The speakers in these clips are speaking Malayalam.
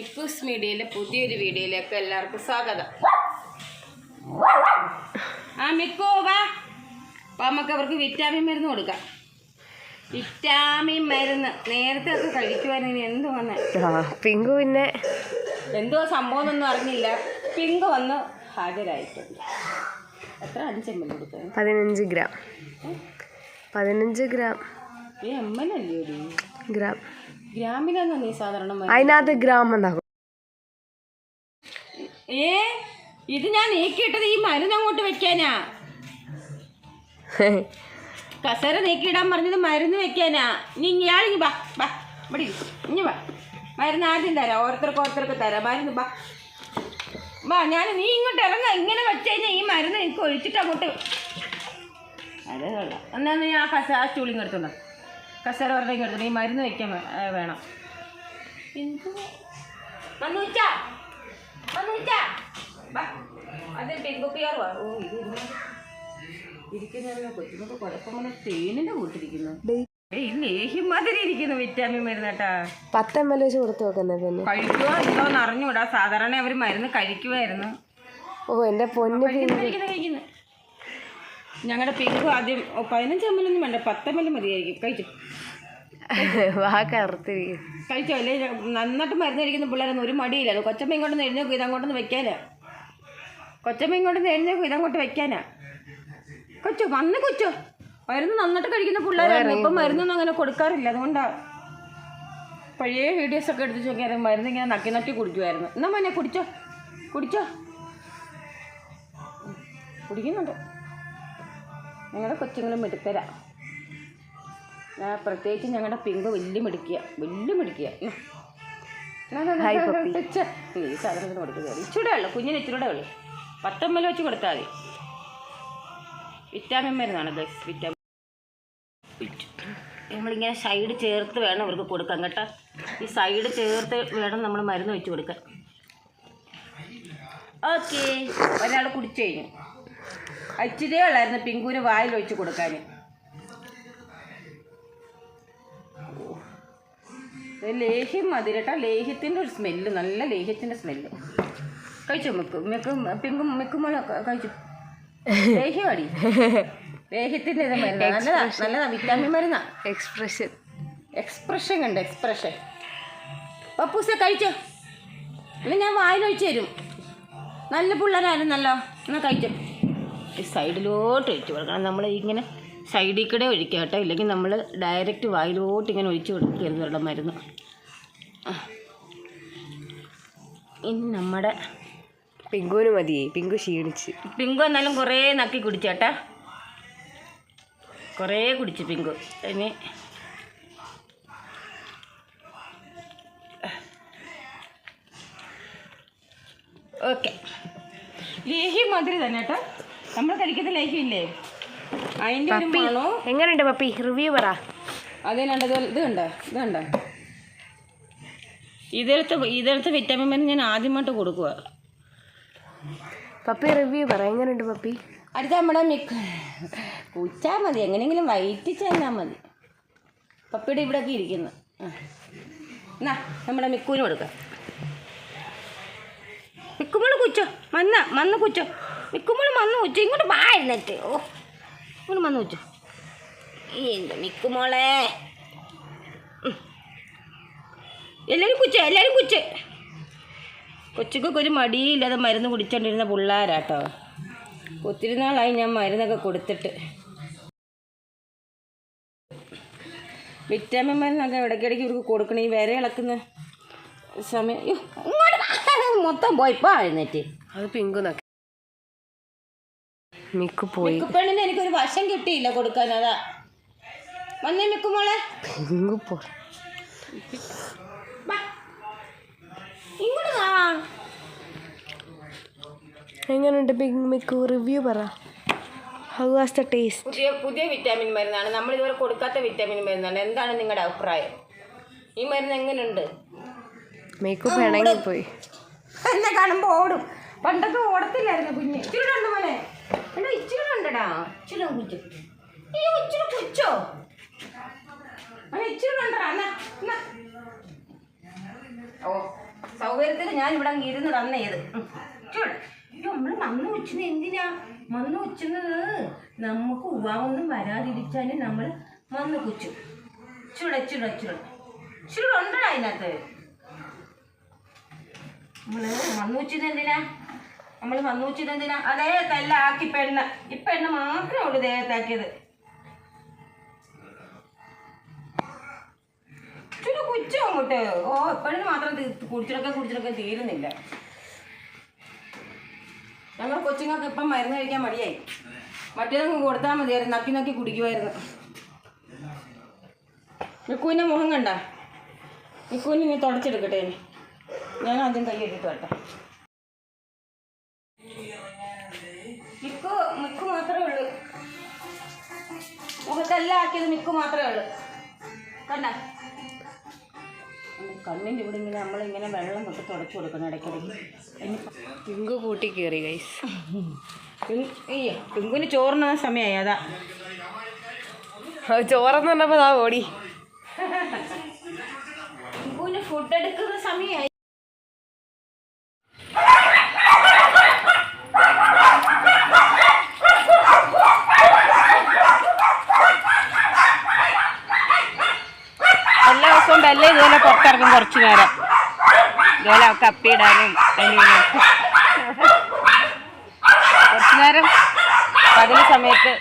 മിക്കൂസ് മീഡിയയിലെ പുതിയൊരു വീഡിയോയിലേക്ക് എല്ലാവർക്കും സ്വാഗതം. ആ മിക്കു വാ. അപ്പം നമുക്ക് അവർക്ക് വിറ്റാമിൻ മരുന്ന് കൊടുക്കാം. വിറ്റാമിൻ മരുന്ന്. നേരത്തെ ഒക്കെ എന്ത് വന്ന്? ആ പിങ്കു പിന്നെ എന്തോ സംഭവം ഒന്നും അറിഞ്ഞില്ല. പിങ്ക് വന്ന് ഹാജരായിട്ടുണ്ട്. എത്ര? അഞ്ചെമ്മൽ കൊടുക്കാം പതിനഞ്ച് ഗ്രാം. പതിനഞ്ച് ഗ്രാം. ഈ എമ്മലല്ലേ ഒരു? ഗ്രാം. ഗ്രാമിലാന്നോ നീ സാധാരണ? അതിനകത്ത് ഗ്രാമം എന്താകും ഏ? ഇത് ഞാൻ നീക്കിയിട്ടത് ഈ മരുന്ന് അങ്ങോട്ട് വെക്കാനാ. കസേര നീക്കിയിടാൻ പറഞ്ഞത് മരുന്ന് വെക്കാനാ. നീ ഇയാളിങ്ങി ബാ ബാ ഇവിടെ ഇനി ബാ വാ. മരുന്ന് ആദ്യം തരാം. ഓരോരുത്തർക്ക് ഓരോരുത്തർക്ക് തരാം. മരുന്ന് ബാ വാ. ഞാൻ നീ ഇങ്ങോട്ട് ഇറങ്ങാം. ഇങ്ങനെ വെച്ച് കഴിഞ്ഞാൽ ഈ മരുന്ന് എനിക്ക് ഒഴിച്ചിട്ട് അങ്ങോട്ട്. അതേ കൊള്ളാം. എന്നാ നീ ആ കസ ആ സ്റ്റൂളിങ് എടുത്തോണ്ടോ കസേര വെറുതെ എടുത്തിട്ട് ഈ മരുന്ന് വെക്കാൻ വേണം. അത് ഓ ഇത് കൊച്ചുമൊക്കെ തേനിന്റെ കൂട്ടിരിക്കുന്നു. വിറ്റാമിൻ മരുന്ന് കേട്ടാ പത്ത് എം എൽ വെച്ച് കൊടുത്തു വെക്കുന്നത് കഴിക്കുമോ അറിഞ്ഞൂടാ സാധാരണ അവർ മരുന്ന് കഴിക്കുമായിരുന്നു ഓ എന്റെ പൊന്നു കഴിക്കുന്നു. ഞങ്ങളുടെ പിങ്ക് ആദ്യം പതിനഞ്ച് അമ്മലൊന്നും വേണ്ട പത്ത് എം എൽ മതിയായിരിക്കും. കഴിച്ചു? വാ കഴിച്ചോ? അല്ലേ നന്നായിട്ട് മരുന്ന് കഴിക്കുന്ന പിള്ളേരൊന്നും ഒരു മടിയില്ല. കൊച്ചമ്മ ഇങ്ങോട്ടൊന്ന് എഴുന്നേക്കും ഇതങ്ങോട്ടൊന്ന് വെക്കാനാ. കൊച്ചമ്മ ഇങ്ങോട്ടൊന്ന് എഴുന്നേക്കും ഇതങ്ങോട്ട് വെക്കാനാ. കൊച്ചു വന്ന് കൊച്ചു. മരുന്ന് നന്നായിട്ട് കഴിക്കുന്ന പിള്ളേരായിരുന്നു ഇപ്പം മരുന്നൊന്നും അങ്ങനെ കൊടുക്കാറില്ല. അതുകൊണ്ടാണ് പഴയ വീഡിയോസ് ഒക്കെ എടുത്ത് ചോദിക്കാൻ മരുന്ന് ഇങ്ങനെ നക്കി നക്കി കുടിക്കുമായിരുന്നു എന്നാ മോനെ കുടിച്ചോ? കുടിച്ചോ? കുടിക്കുന്നുണ്ട്. ഞങ്ങളുടെ കൊച്ചുങ്ങൾ മിടുക്കരാ. പ്രത്യേകിച്ച് ഞങ്ങളുടെ പിങ്ക് വലിയ മിടുക്കിയ. വലിയ മിടുക്കിയ. ഈ സാധനത്തിന് കൊടുക്കുക ഇച്ചിരി ഉള്ളു. കുഞ്ഞിന് ഇച്ചിരി ഉള്ളു. പത്തൊമ്പത് വെച്ച് കൊടുത്താൽ മതി. വിറ്റാമിൻ മരുന്നാണ് ഗൈസ് വിറ്റാമിൻ. നമ്മളിങ്ങനെ സൈഡ് ചേർത്ത് വേണം ഇവർക്ക് കൊടുക്കാൻ കേട്ടോ. ഈ സൈഡ് ചേർത്ത് വേണം നമ്മൾ മരുന്ന് വെച്ച് കൊടുക്കാൻ. ഓക്കെ. ഒരാൾ കുടിച്ചു കഴിഞ്ഞു. ഇച്ചിരിയേ ഉള്ളായിരുന്നു പിങ്കുവിന് വായിൽ ഒഴിച്ച് കൊടുക്കാൻ. ലേഹ്യം മതി കേട്ടോ. ലേഹ്യത്തിന്റെ ഒരു സ്മെല്ല് നല്ല ലേഹ്യത്തിന്റെ സ്മെല്ല് കഴിച്ചു മിക്ക് മിക്ക് പിങ്കും മിക്കുമ്പോൾ കഴിച്ചു. ലേഹ്യം അടി. ലേഹ്യത്തിന്റെ ഇത് മരുന്ന്. നല്ലതാ നല്ലതാ വിറ്റാമിൻ മരുന്നാ. എക്സ്പ്രഷൻ എക്സ്പ്രഷൻ കണ്ട് എക്സ്പ്രഷൻ പപ്പൂസ കഴിച്ചോ. അല്ല ഞാൻ വായിൽ വായിലൊഴിച്ച് തരും. നല്ല പിള്ളേരായിരുന്നല്ലോ എന്നാൽ കഴിച്ചോ. ഈ സൈഡിലോട്ട് ഒഴിച്ച് കൊടുക്കണം. നമ്മൾ ഇങ്ങനെ സൈഡിൽ കൂടെ ഒഴിക്കുക കേട്ടോ ഇല്ലെങ്കിൽ നമ്മൾ ഡയറക്റ്റ് വായിലോട്ട് ഇങ്ങനെ ഒഴിച്ചു കൊടുക്കരുത് വെള്ളം മരുന്ന്. ഇനി നമ്മുടെ പിങ്കുവിന് മതി പിങ്കു ക്ഷീണിച്ച്. പിങ്കു എന്നാലും കുറേ നക്കി കുടിച്ചേട്ടാ. കുറേ കുടിച്ചു പിങ്കു. ഇനി ഓക്കെ. ലേഹി മാതിരി തന്നെ കേട്ടോ. നമ്മൾ ലൈഫ് ഇല്ലേ അതിന്റെ ഒരു പപ്പി മണോ എങ്ങനെയുണ്ട് പപ്പി? റിവ്യൂ പറ. അതിനുണ്ട് ഇത് ഇത് കണ്ടോ ഇത് കണ്ടോ? ഇതിലത്തെ ഇതിലത്തെ വിറ്റാമിൻ മരുന്ന് ഞാൻ ആദ്യമായിട്ട് കൊടുക്കുക പപ്പി റിവ്യൂ പറ. എങ്ങനെയുണ്ട് പപ്പി? അടുത്ത നമ്മുടെ മിക്ക കുച്ചാൽ മതി. എങ്ങനെയെങ്കിലും വയറ്റി ചെന്നാൽ മതി. പപ്പിയുടെ ഇവിടെയൊക്കെ ഇരിക്കുന്നു. എന്നാ നമ്മുടെ മിക്കൂന് കൊടുക്കാം. മിക്കുമ്പോൾ കുച്ചോ മന്ന മന്ന് കുച്ചോ. മിക്കുമ്പോൾ വന്നു വെച്ചു ഇങ്ങോട്ട് വായിരുന്നിട്ട് ഓ ഇങ്ങോട്ട് വന്നു വെച്ചു എന്റെ മിക്കുമോളെ. എല്ലാവരും കുച്ച എല്ലാവരും കുച്ച്. കൊച്ചുക്കൊക്കെ ഒരു മടിയില്ലാതെ മരുന്ന് കുടിച്ചോണ്ടിരുന്ന പിള്ളേരാട്ടോ. ഒത്തിരി നാളായി ഞാൻ മരുന്നൊക്കെ കൊടുത്തിട്ട്. വിറ്റാമിൻ മരുന്നൊക്കെ ഇടയ്ക്കിടയ്ക്ക് ഇവർക്ക് കൊടുക്കണം. ഈ വിര ഇളക്കുന്ന സമയം. വാ. മൊത്തം പോയിപ്പോ എഴുന്നേറ്റ്. അത് പിങ്ക് മിക്കു പോയി മിക്കുപ്പെണ്ണിന് എനിക്കൊരു വശം കിട്ടിയില്ല കൊടുക്കാൻ അതാ. വന്നേ മിക്കുമോളെ മോളെ. പോ ഇങ്ങോട്ട് വാ. എങ്ങനെയുണ്ട് പിങ്ക് മിക്കു? റിവ്യൂ പറ. ഹൗ വാസ് ദ ടേസ്റ്റ് പുതിയ പുതിയ വിറ്റാമിൻ മരുന്നാണ്. നമ്മൾ ഇതുവരെ കൊടുക്കാത്ത വിറ്റാമിൻ മരുന്നാണ്. എന്താണ് നിങ്ങളുടെ അഭിപ്രായം? ഈ മരുന്ന് എങ്ങനെയുണ്ട് മേക്കപ്പ് പോയി എന്നെ കാണുമ്പോൾ ഓടും. പണ്ടൊക്കെ ഓടത്തില്ലായിരുന്നു കുഞ്ഞ്. ഇച്ചിരി മോനെ? എടാ ഇച്ചിരി ഉണ്ടടാ ഇച്ചിരി കുച്ചു ഈ ഇച്ചിരി കുച്ചോ ഇച്ചിരി ഉണ്ടടാ എന്നാ ഓ സൗകര്യത്തിന് ഞാൻ ഇവിടെ അങ്ങ് ഇരുന്ന് തന്നേത് നമ്മൾ മണ്ണ് ഉച്ചുന്നത് എന്തിനാ? മണ്ണ് ഉച്ചുന്നത് നമുക്ക് ഉവാവൊന്നും വരാതിരിച്ചാൽ നമ്മൾ മണ്ണ് കുച്ചു. ചുട ചുട ചുട ചുടുണ്ടോ അതിനകത്ത്. നമ്മൾ മണ്ണ് ഉച്ചുന്നത് എന്തിനാ? നമ്മൾ ഉച്ചുന്നത് എന്തിനാ അതേ തല്ല ആക്കി പെണ്ണ്. ഈ പെണ്ണ് മാത്രമേ ഉള്ളൂ ദേഹത്താക്കിയത്. ചുടു കുച്ചു അങ്ങോട്ട്. ഓ പെണ്ണ് മാത്രം കുടിച്ചിടക്കെ കുടിച്ചിടക്കെ തീരുന്നില്ല. ഞങ്ങൾ കൊച്ചുങ്ങൾക്ക് ഇപ്പം മരുന്ന് കഴിക്കാൻ മടിയായി. മറ്റേതൊക്കെ കൊടുത്താൽ മതിയായിരുന്നു. നക്കി നക്കി കുടിക്കുമായിരുന്നു മിക്കുവിന്റെ മുഖം കണ്ട? മിക്കുവിന് ഇനി തുടച്ചെടുക്കട്ടെ ഞാൻ ആദ്യം കൈ ഇട്ടിട്ട് വരട്ടെ. മുഖത്തെല്ലാം ആക്കിയത് മിക്ക് മാത്രമേ ഉള്ളൂ. കണ്ട? കണ്ണിന്റെ ഇവിടെ ഇങ്ങനെ നമ്മളിങ്ങനെ വെള്ളം തൊട്ട് തുടച്ചു കൊടുക്കണം ഇടയ്ക്കിടയ്ക്ക്. പിങ്ക് കൂട്ടി കയറി ഗൈസ് അയ്യോ പിങ്കുവിന് ചോറിന് സമയമായി അതാ. ചോറെന്ന് പറഞ്ഞപ്പോൾ അതാ ഓടി. പിങ്കുവിന് ഫുഡ് എടുക്കുന്ന സമയമായി ഇതുപോലെ കുറച്ചു നേരം. ഇതുപോലെ കപ്പിയിടാനും കുറച്ച് നേരം പകൽ സമയത്ത്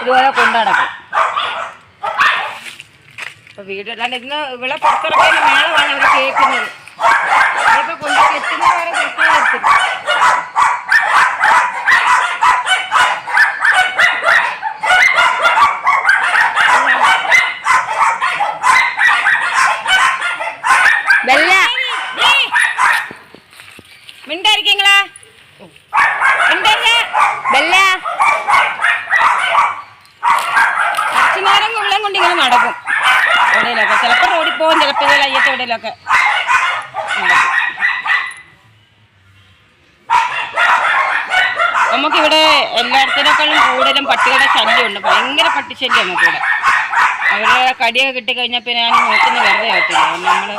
ഇതുപോലെ കൊണ്ടു നടക്കും. അപ്പൊ വീട് അല്ലാണ്ട് ഇന്ന് ഇവിടെ പുറത്തിറക്കിയ മേളമാണ് അവർ കേൾക്കുന്നത്. കൊണ്ട് എത്തുന്ന വരെ കേൾക്കാൻ നിർത്തില്ല ബെല്ല മിണ്ടായിരിക്കങ്ങളാ മിണ്ടല്ല ബെല്ല കുറച്ചു നേരം വെള്ളം കൊണ്ട് ഇങ്ങനെ നടക്കും. എവിടെയൊക്കെ ചിലപ്പോൾ റോഡിൽ പോകും ചിലപ്പോൾ ഇതിൽ അയ്യത്ത് എവിടെയൊക്കെ നമുക്കിവിടെ എല്ലായിടത്തിനേക്കാളും കൂടുതലും പട്ടികളുടെ ശല്യമുണ്ട്. ഭയങ്കര പട്ടിശല്യം നമുക്കിവിടെ. അവരുടെ കടിയൊക്കെ കിട്ടിക്കഴിഞ്ഞാൽ പിന്നെ ഞാൻ നോക്കുന്ന വെറുതെ ആയിട്ടില്ല നമ്മൾ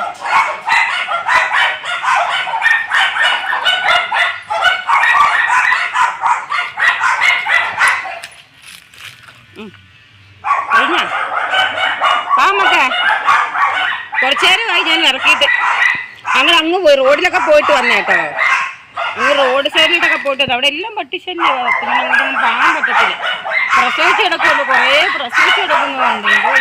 കഴിഞ്ഞ ആ മക്ക കുറച്ചു നേരമായി ഞാൻ ഇറക്കിയിട്ട് ഞങ്ങൾ അങ്ങ് പോയി റോഡിലൊക്കെ പോയിട്ട് വന്നേട്ടോ ഈ റോഡ് സൈഡിലോട്ടൊക്കെ പോയിട്ട് അവിടെ എല്ലാം പട്ടിശല്യ. പിന്നെ പോകാൻ പറ്റത്തില്ല. പ്രസവിച്ച് കിടക്കുമല്ലോ കുറേ പ്രസവിച്ച് കിടക്കുന്നുണ്ട് എന്തോ